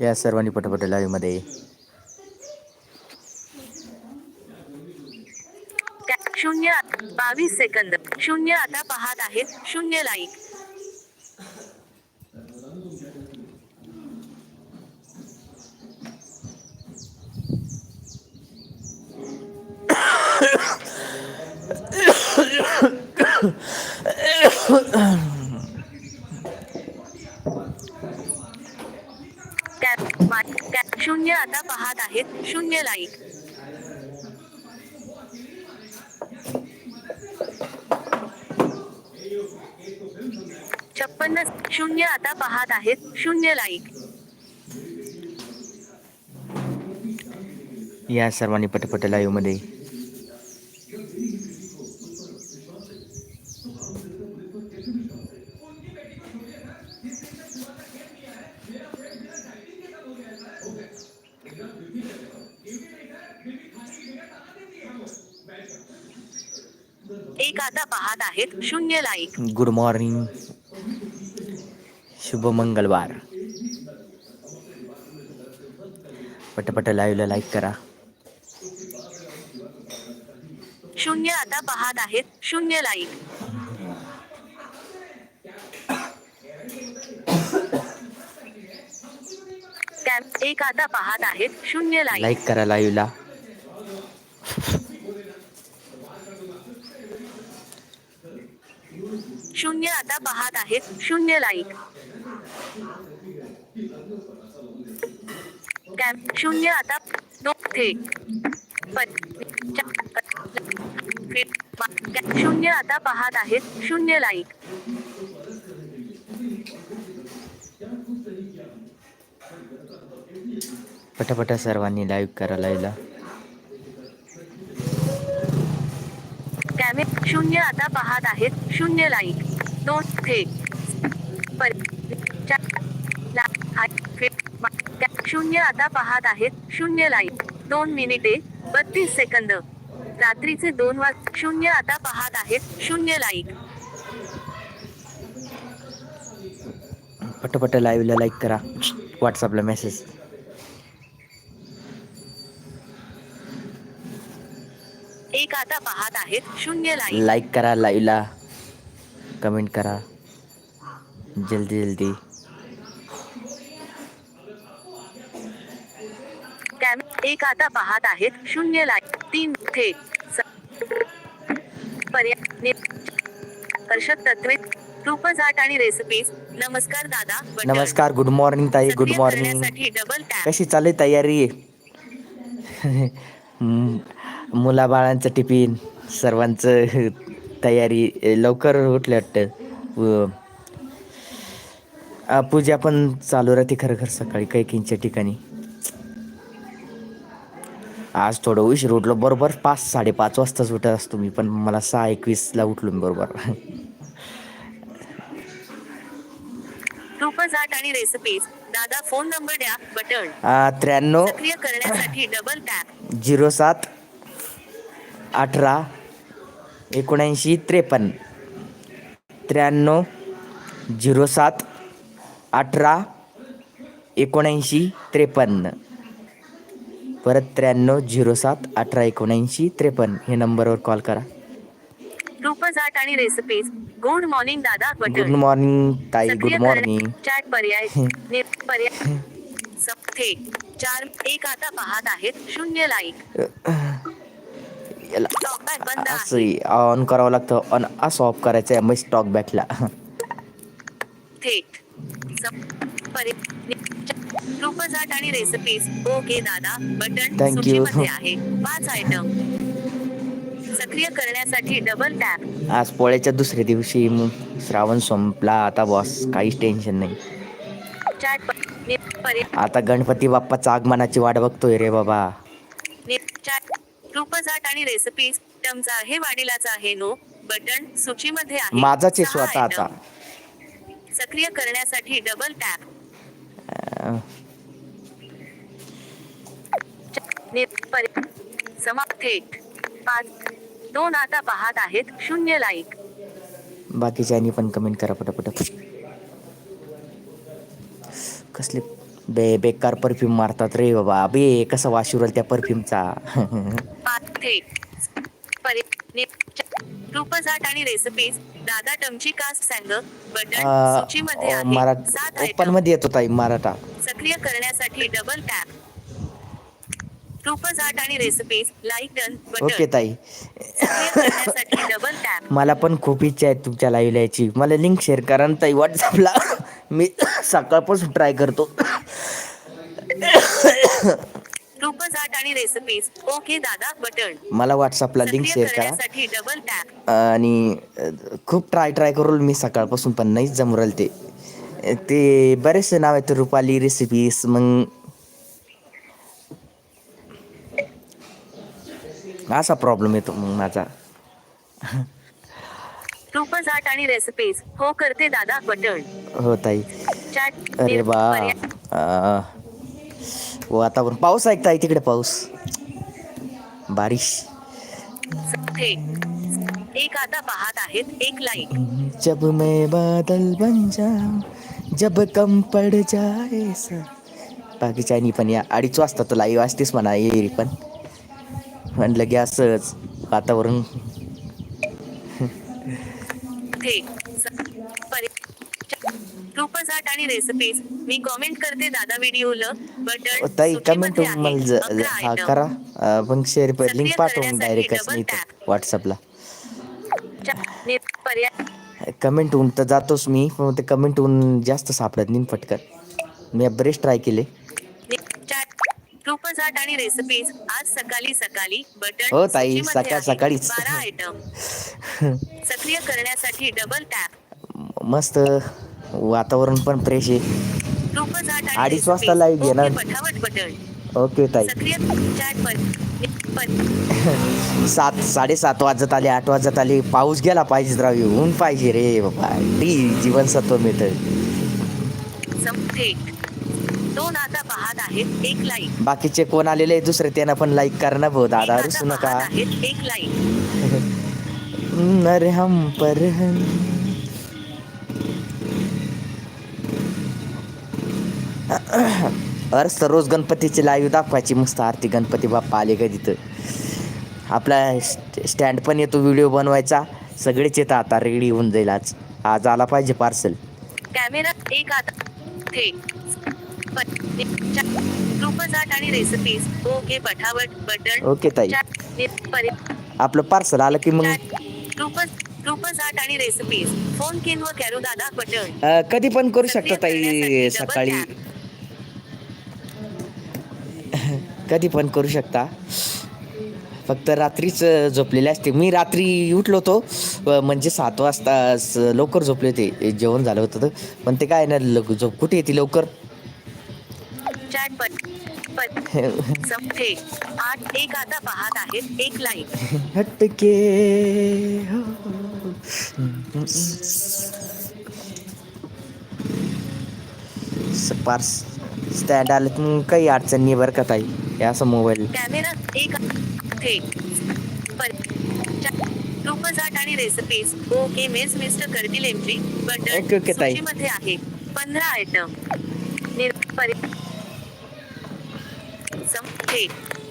या सर्वांनी पटापट लाईव्हमध्ये शून्य बावीस सेकंद. शून्य आता पाहत आहेत. शून्य लाईक त्या- मा- त्या- शून्य आता पाहत आहेत. शून्य लाईक छप्पन्न शून्य आता पाहत आहेत. शून्य लाईक या सर्वांनी पटपट लाईव्हमध्ये एक आता पाहत आहेत. शून्य लाईक गुड मॉर्निंग शुभ मंगळवार पटापट लाईव्हला लाईक करा. शून्य आता पाहत आहेत. शून्य लाईक एक आता पाहत आहेत. शून्य लाईक लाईक करा लाईव्हला शून्य आता पाहत आहेत. शून्य लाईक शून्य आता शून्य आता पाहत आहेत. शून्य लाईक पटापट सर्वांनी लाईव्ह करा कॅमे शून्य आता पाहत आहेत. शून्य लाईक दोन शून्य आता पाहत आहेत. शून्य लाईक दोन मिनिटे बत्तीस सेकंद रात्रीचे दोन वाज शून्य आता पाहत आहेत. शून्य लाईक पटापट लाईव्हला लाईक करा. व्हॉट्सअपला मेसेज एक आता पाहत आहेत. शून्य लाईक लाईक करा लाईव्हला कमेंट करा. जल्दी जल्दी. एक आता पाहत आहेत. शून्य लाईक तीन स- पर्याय हर्षद तत्वे रूपजाट आणि रेसिपीज नमस्कार दादा. नमस्कार गुड मॉर्निंग ताई गुड मॉर्निंग डबल कशी चालू तयारी? मुलाबाळांचं टिफिन सर्वांचं तयारी लवकर उठले वाटतं. पूजा पण चालू राहते खरं खरं सकाळी कैकींच्या ठिकाणी. आज थोडं उशीर उठलो बरोबर पाच साडेपाच वाजताच उठत असतो मी पण मला सहा एकवीसला उठलो मी बरोबर. आणि रेसिपीज. दादा फोन नंबर द्या बटन. त्र्याण्णव करण्यासाठी डबल टॅप झिरो सात अठरा एकोणऐंशी त्रेपन्न त्र्याण्णव झिरो सात अठरा एकोणऐंशी त्रेपन्न. परत त्र्याण्णव झिरो सात अठरा एकोणऐंशी त्रेपन्न. हे नंबरवर कॉल करा. रूपजाट आणि रेसिपीज. गुड मॉर्निंग दादा गुड मॉर्निंग ताई गुड मॉर्निंग. चॅट पर्याय पर्याय चार एक आता पाहत आहेत. शून्य लाईक याला. असं ऑन करावं लागतं. ऑन असं ऑफ करायचं आहे मग स्टॉक बॅकला आणि रेसिपीज ओके दादा. बटन आहे. पाच आयटम सक्रिय करण्यासाठी डबल टॅप आज पोळ्याच्या दुसऱ्या दिवशी मग श्रावण संपला. आता बॉस काहीच टेन्शन नाही. आता गणपती बाप्पाच्या आगमनाची वाट बघतोय रे बाबा. रूपजाट आणि रेसिपीज टमचा आहे वाडिलाचा आहे नो बटन सूचीमध्ये आहे. माझाच आहे सहा स्वतःचा item. सक्रिय करण्यासाठी डबल टॅप अं, समाप्त थेट. पाच दोन आता पाहत आहेत. शून्य लाईक बाकीच्यांनी पण कमेंट करा पटापट. कसले बे बेकार परफ्यूम मारतात रे बाबा. बे कसा राहिला त्या परफ्यूमचा थेट परि आणि रेसिपीज दादा टमची कास्ट सॅंग बटन सूचीमध्ये आहे. सात ओपन आयटममध्ये येतो ताई मराठा. सक्रिय करण्यासाठी डबल टॅप रूपचाट आणि recipes like done okay button ताई. सक्रिय करण्यासाठी डबल टॅप मला पण खूप इच्छा आहे तुमच्या लाईव्ह यायची मला लिंक शेअर करा ना ताई व्हॉट्सअपला मी सकाळपासून ट्राय करतो. रूपचाट आणि रेसिपीज ओके दादा बटन. मला व्हॉट्सअपला लिंक शेअर करा. करण्यासाठी डबल टॅप आणि अ, खूप ट्राय ट्राय करू मी सकाळपासून पण नाहीच जमू राहिलं ते. ते बरेचसे नाव आहेत रुपाली रेसिपीस मग असा प्रॉब्लेम येतो मग माझा. रूपचाट आणि रेसिपीज हो करते दादा बटन. हो ताई. चॅट अरे बा अ, वातावरण पाऊस ऐकताय तिकडे पाऊस. बारिश. एक आता पाहत आहेत एक लाईक जब मैं बादल बन जाऊं जब कम पड जाए सा बाकीच्या पण या अडीच वाजता तो लाईव्ह असतेच म्हणा येईल पण. म्हणलं की असंच वातावरण. थेट रूपचाट आणि रेसिपीज मी कॉमेंट करते दादा व्हिडिओ ल बटन ताई कमेंट. मला. करा मग शेअर लिंक पाठवून tap. व्हॉट्सअपला कमेंट होऊन तर जातोच मी पण ते कमेंट होऊन जास्त सापडत नाही पटकन मी बरेच ट्राय केले चॅट रूपचाट आणि रेसिपीज आज सकाळी सकाळी बटन हो ताई, सकाळ-. सकाळीच. बारा आयटम सक्रिय करण्यासाठी डबल टॅप मस्त वातावरण पण फ्रेश आहे. अडीच वाजता live घेणार. ओके, ताई. सात साडेसात वाजत आले आठ वाजत आले. पाऊस गेला पाहिजे राव ऊन पाहिजे रे बाबा. ती जीवनसत्व मिळतं सम थेट दोन आता पाहत आहेत एक लाईक बाकीचे कोण आलेले दुसरे? त्यांना पण लाईक करा ना भाऊ. दादा रुसू नका. एक लाईक अरे हम पर हम अर्स रोज गणपतीची लाईव्ह दाखवायची मस्त आरती. गणपती बाप्पा आले का तिथं? आपला स्ट- स्टँड पण येतो व्हिडिओ बनवायचा. सगळेच येतं आता रेडी होऊन जाईल आज. आज आला पाहिजे पार्सल कॅमेरा एक आणि रेसिपीज ओके पठावट बटन ओके ताई. आपलं पार्सल आलं की मग? आणि रेसिपीज फोन किन व कॅरू दादा बटन कधी पण करू शकता ताई सकाळी. कधी पण करू शकता. फक्त रात्रीच झोपलेले असते. मी रात्री उठलो होतो म्हणजे सात वाजता लवकर झोपले होते. जेवण झालं होतं तर. पण ते काय ना झोप कुठे येते लवकर? हटके हो. पार्स स्टँड आलं काही अडचण नाही बरं का ताई? हे असं मोबाईल कॅमेरा एक थेट आणि रेसिपीज ओके मेस मिस्टर करतील एंट्री बटन ओके, ओके, ताई. आहे. पंधरा आयटम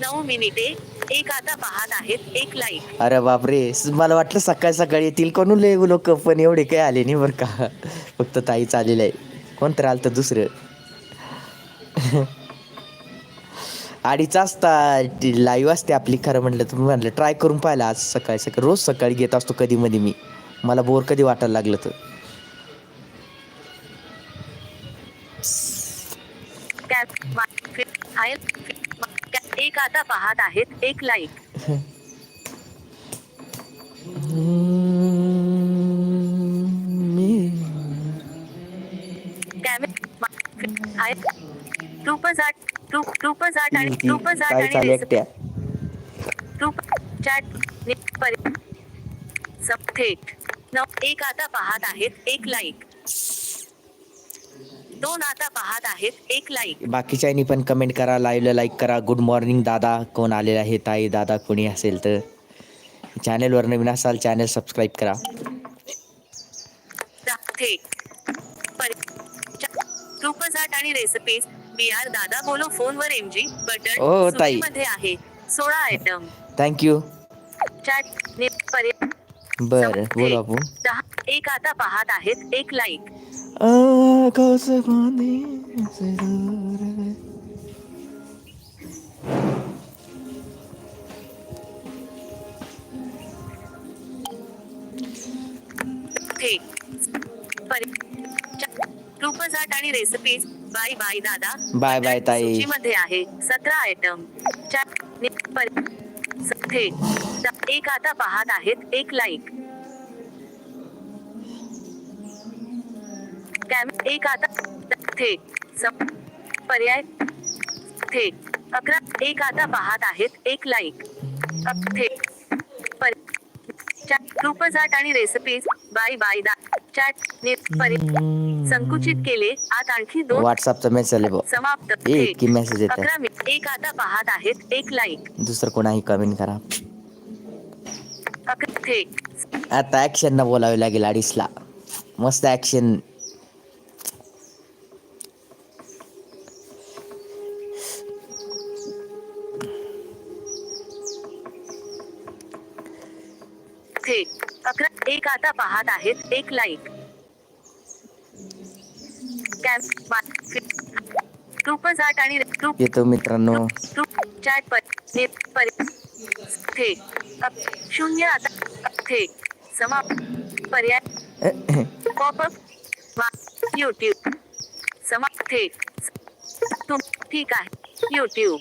नऊ मिनिटे एक आता पाहत आहेत. एक लाईक अरे बापरे. मला वाटलं सकाळी सकाळी येतील कोण लय लोक पण एवढे काही आले नाही बरं का. फक्त ताई चालेलं आहे. कोणतं आलं तर दुसरं. अडीच वाजता लाईव्ह असते आपली खरं म्हटलं तर. म्हटलं ट्राय करून पाहिलं आज सकाळी सकाळी रोज सकाळी घेत असतो कधी मध्ये मी. मला बोर कधी वाटायला लागलं तर. एक आता पाहत आहेत एक लाईक आणि आणि चॅट थेट एक आता पाहत आहेत एक लाईक दोन आता पाहत आहेत एक लाईक बाकीच्यांनी पण कमेंट करा लाईव्हला लाईक करा. गुड मॉर्निंग दादा. कोण आलेला आहे? ताई दादा कोणी असेल तर. चॅनेलवर नवीन असाल चॅनल सबस्क्राईब करा. थेट चा- रूपचाट आणि रेसिपीज बी आर दादा बोलो फोनवर एमजी बटन ओ, ताई. मध्ये आहे. सोळा आयटम थँक्यू चॅट ने पर्याय बरं बोल दहा एक आता पाहत आहेत. एक लाईक पानी से दूर है. थेट रूपजाट आणि रेसिपीज बाय बाय दादा. बाय बाय ताई. मध्ये आहे. सतरा आयटम एक आता पाहत आहेत. एक लाईक कॅम एक आता सम पर्याय थेट अकरा एक आता पाहत आहेत. एक लाईक अक- थेट पर चॅट रूपजाट आणि रेसिपीज बाय बाय दा चॅट ने संकुचित केले. आत आणखी दोन व्हॉट्सअपचा मेसेज आले समाप्त. एक मेसेज येत एक आता पाहत आहेत. एक लाईक दुसरं कोणाही कमेंट करा. आता ऍक्शन न बोलावे लागेल अडीचला. मस्त ऍक्शन थेट अकरा एक आता पाहत आहेत एक लाईक रूपजाट आणि येतो मित्रांनो. चॅट पर अप- शून्य आता थेट समाप्त. पर्याय. पॉपअप युट्यूब समाप्त थेट तुम ठीक आहे. युट्यूब